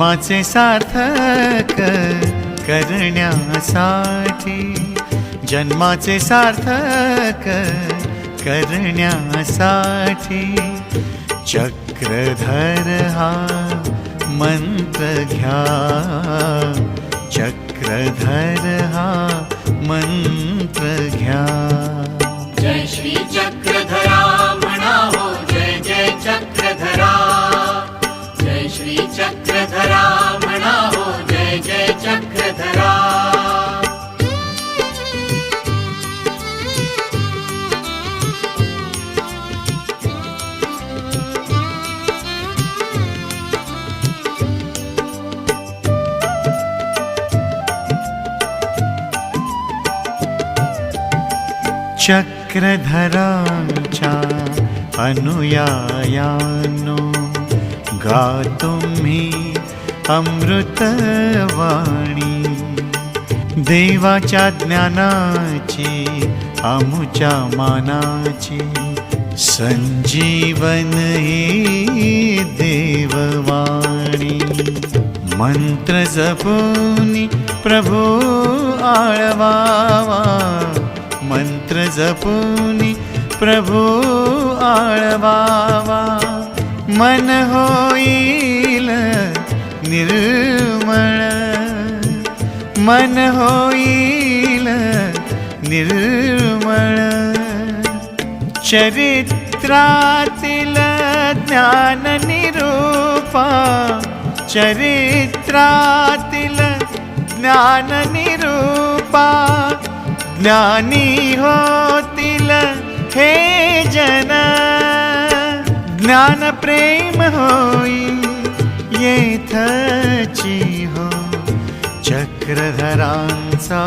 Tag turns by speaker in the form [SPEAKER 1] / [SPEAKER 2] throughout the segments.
[SPEAKER 1] जन्माचे सार्थक करण्यासाठी जन्माचे सार्थक करण्यासाठी चक्रधर हा मंत्र घ्या. चक्रधर चक्रधरांच्या अनुयायानो गा तुम्ही अमृतवाणी. देवाच्या ज्ञानाची आमुच्या मानाची संजीवन ही देववाणी. मंत्र जपुनी प्रभू आळवावा. मंत्र जपूनी प्रभू आळवावा. मन होईल निर्मळ. मन होईल निर्मळ. चरित्रातील ज्ञान निरूपा. चरित्रातील ज्ञान निरूपा. ज्ञानी होतील हे जन. ज्ञान प्रेम होई येथची हो. चक्रधरांचा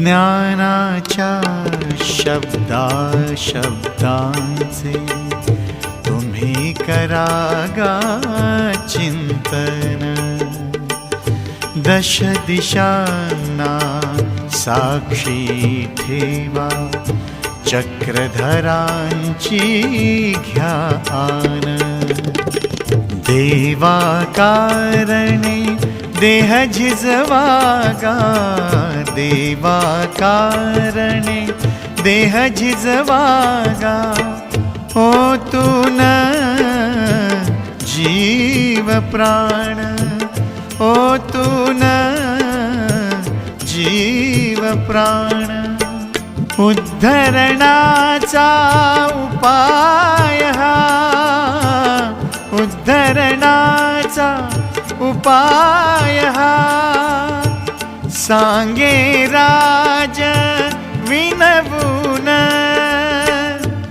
[SPEAKER 1] ज्ञानाच्या शब्दा शब्दांचे तुम्ही करागा चिंतन. दश दिशांना साक्षी ठेवा. चक्रधरांची घ्या आन देवा कारणे देह झिजवागा देवा कारणे देह झिजवागा. ओतून जीव प्राण ओतून जीव प्राण. उद्धरणाचा उपाय हा उद्धरणाचा उपाय हा. सांगे राज विनवून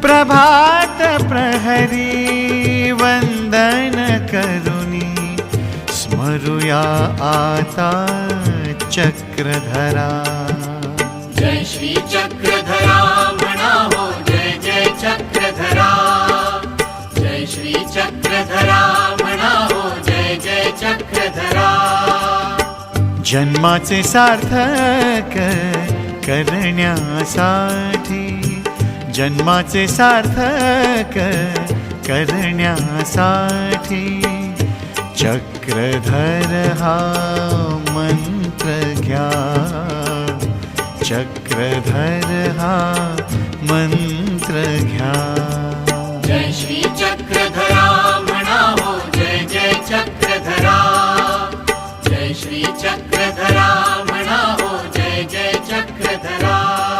[SPEAKER 1] प्रभात प्रहरी वंदन करुणी स्मरुया आता चक्रधरा।
[SPEAKER 2] जय श्री चक्रधरा म्हणावो जय जय चक्रधरा। जय श्री चक्रधरा म्हणावो जय जय चक्रधरा।
[SPEAKER 1] जन्माचे सार्थक करण्यासाठी. जन्माचे सार्थक करण्यासाठी. चक्रधर हा मंत्र घ्या. चक्रधर हा मंत्र घ्या.
[SPEAKER 2] जय श्री चक्रधरा म्हणा जय जय चक्र चक्रधरा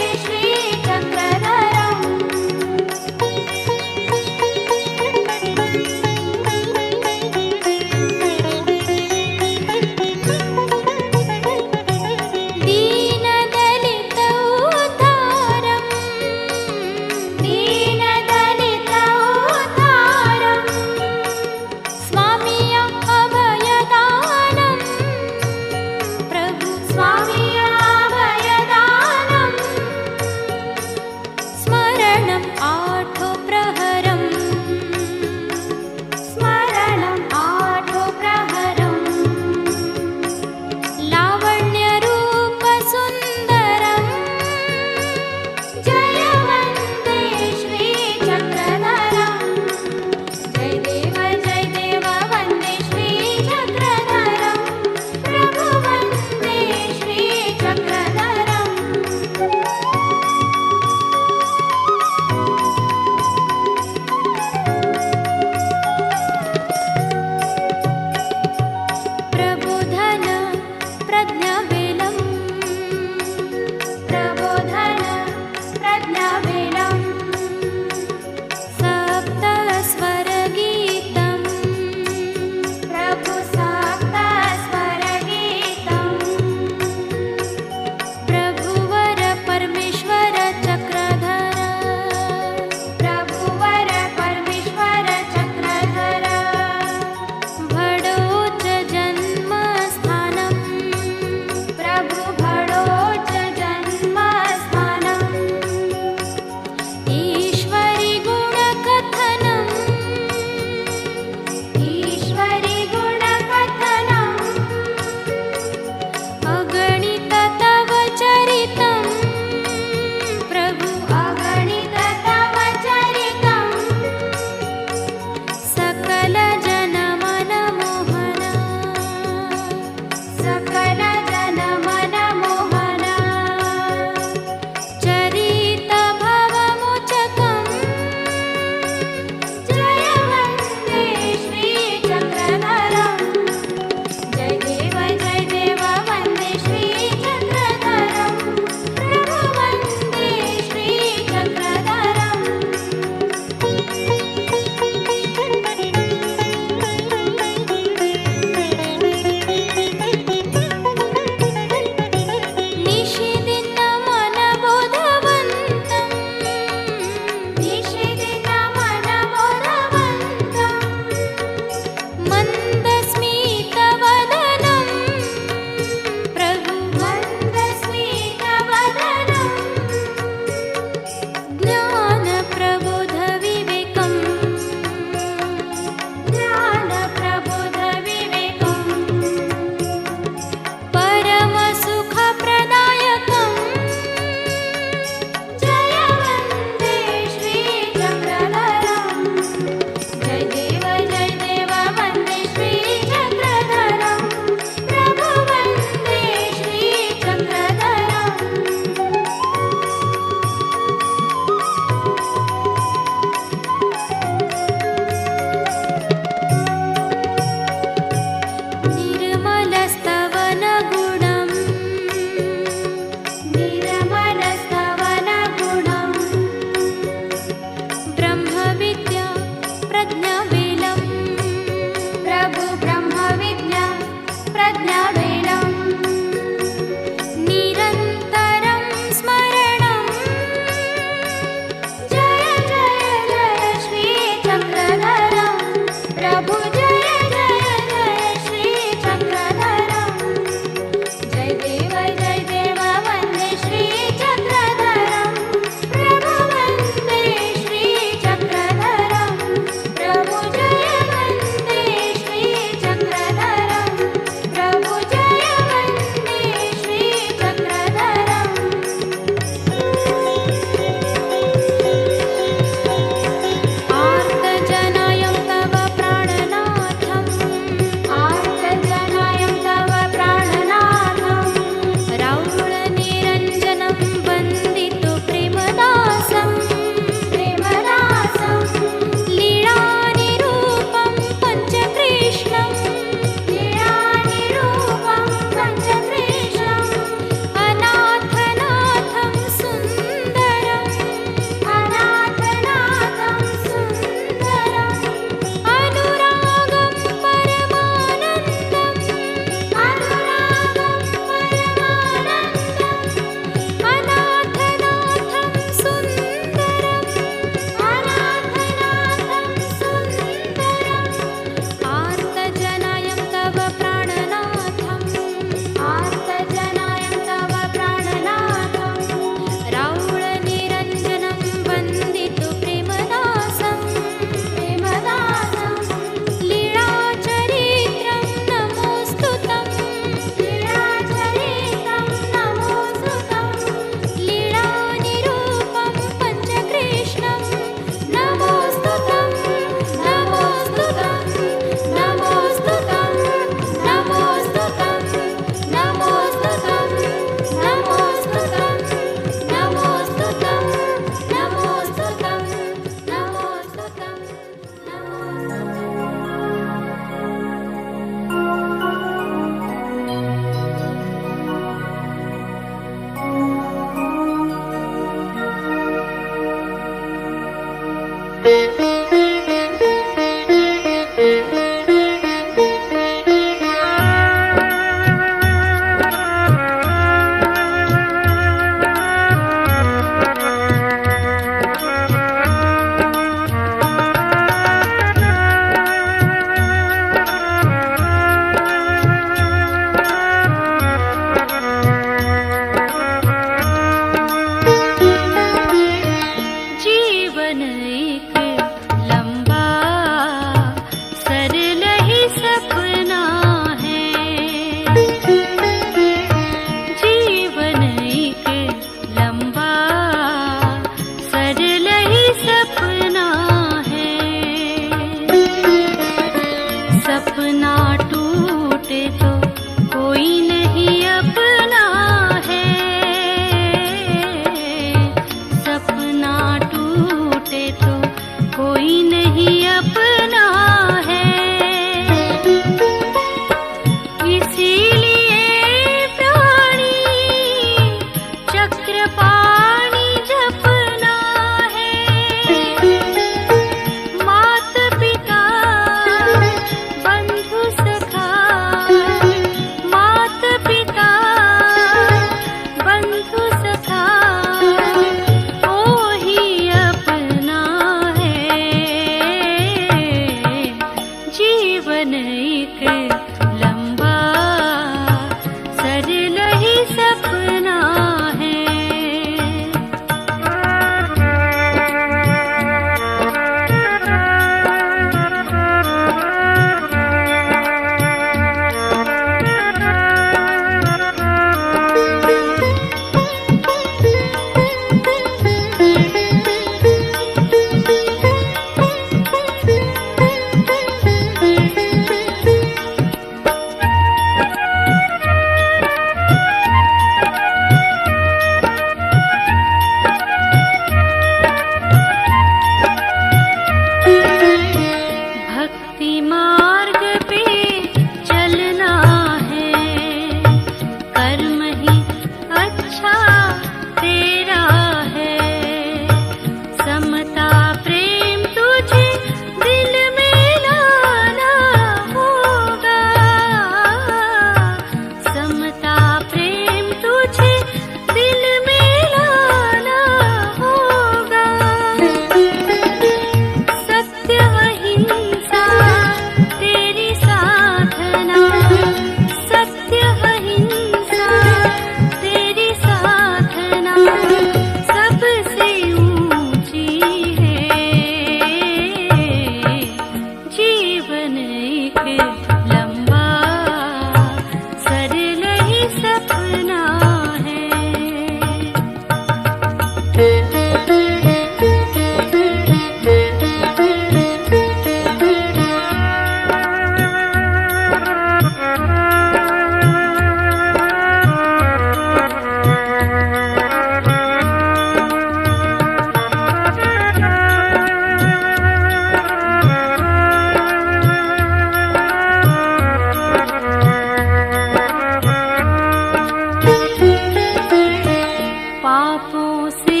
[SPEAKER 3] पापों से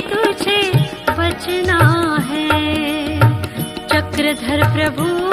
[SPEAKER 3] तुझे बचना है। चक्रधर प्रभु